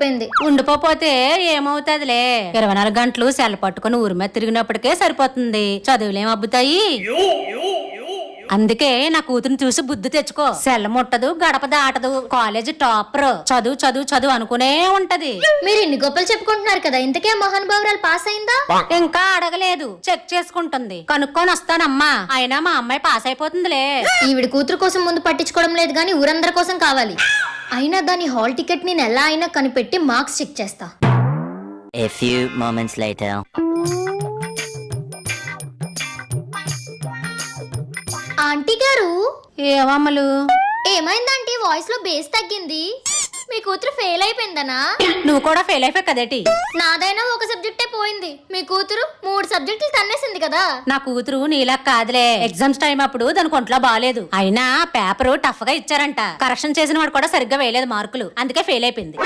ఉండిపోయింది ఉండిపోతే ఏమవుతాదిలే? ఇరవై నాలుగు గంటలు సెల్ పట్టుకుని ఊరి మీద తిరిగినప్పటికే సరిపోతుంది. చదువులేం అబ్బుతాయి? అందుకే నా కూతురు చూసి బుద్ధి తెచ్చుకో. సెల్ ముట్టదు గడప దాటదు. College topper. చదువు చదువు చదువు అనుకునే ఉంటది. మీరు ఇన్ని గొప్పలు చెప్పుకుంటున్నారు కదా ఇంతకే మహానుభావురాలు పాస్ అయిందా? ఇంకా అడగలేదు. చెక్ చేసుకుంటుంది. కనుక్కొని వస్తానమ్మా. అయినా మా అమ్మాయి పాస్ అయిపోతుందిలే. ఈవిడ కూతురు కోసం ముందు పట్టించుకోవడం లేదు కానీ ఊరందరి కోసం కావాలి. అయినా దాని హాల్ టికెట్ నేను ఎలా అయినా కనిపెట్టి మార్క్స్ చెక్ చేస్తా. A few moments later. Aunty గారు? ఏమమ్మలు ఏమైందంటే వాయిస్లో బేస్ తగ్గింది. కూతురు ఫెయిల్ అయిపోయిందనా? నువ్వు కూడా ఫెయిల్ అయిపోయి కదేటి నాదైనా ఒక సబ్జెక్టే పోయింది. మీ కూతురు మూడు సబ్జెక్టులు తన్నేసింది కదా. నా కూతురు నీలా కాదులే. ఎగ్జామ్స్ టైం అప్పుడు దానికి ఒంట్లో బాగాలేదు అయినా పేపర్ టఫ్గా ఇచ్చారంట. కరెక్షన్ చేసిన వాడు కూడా సరిగ్గా వేయలేదు మార్కులు. అందుకే ఫెయిల్ అయిపోయింది.